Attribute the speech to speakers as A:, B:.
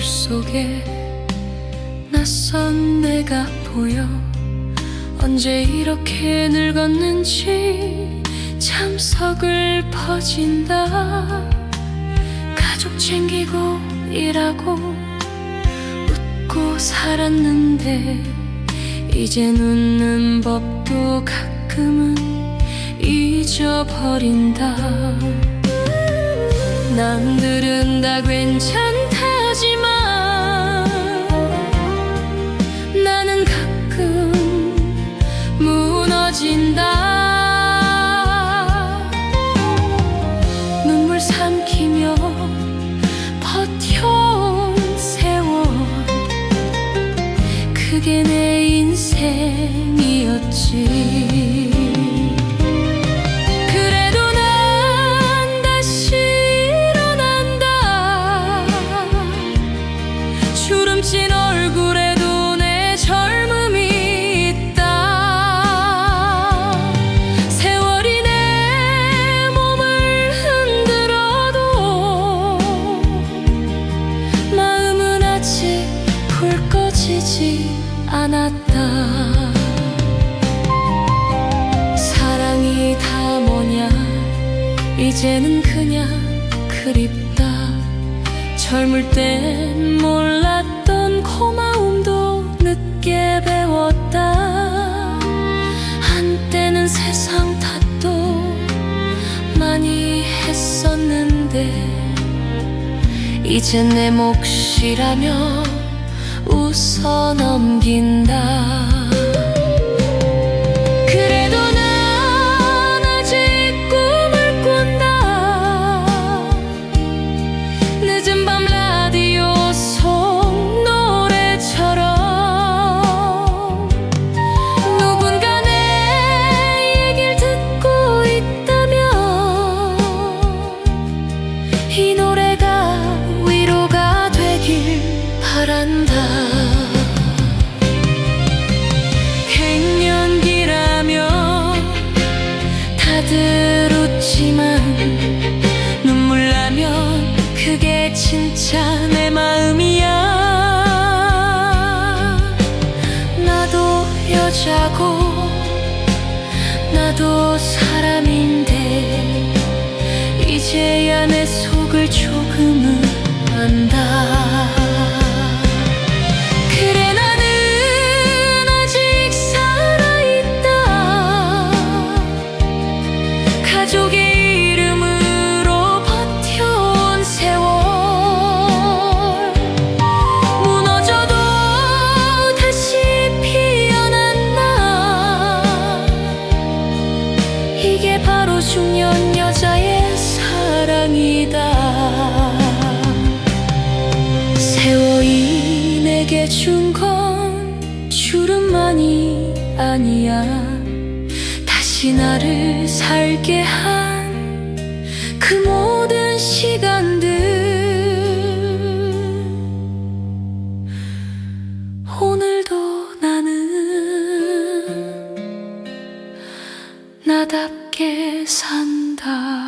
A: 속에 낯선 내가 보여. 언제 이렇게 늙었는지 참 서글퍼진다. 가족 챙기고 일하고 웃고 살았는데 이젠 웃는 법도 가끔은 잊어버린다 남들은 다 괜찮다지만 나는 가끔 무너진다. 눈물 삼키며 버텨온 세월 그게 내 인생이었지 꺼지지 않았다. 사랑이 다 뭐냐? 이제는 그냥 그립다. 젊을 땐 몰랐던 고마움도 늦게 배웠다. 한때는 세상 탓도 많이 했었는데 이젠 내 몫이라며 웃어 넘긴다 나도 사람인데 이제야 내 속을 조금은 안다. 그래 나는 아직 살아있다. 가족의 내게 준 건 주름만이 아니야. 다시 나를 살게 한 그 모든 시간들. 오늘도 나는 나답게 산다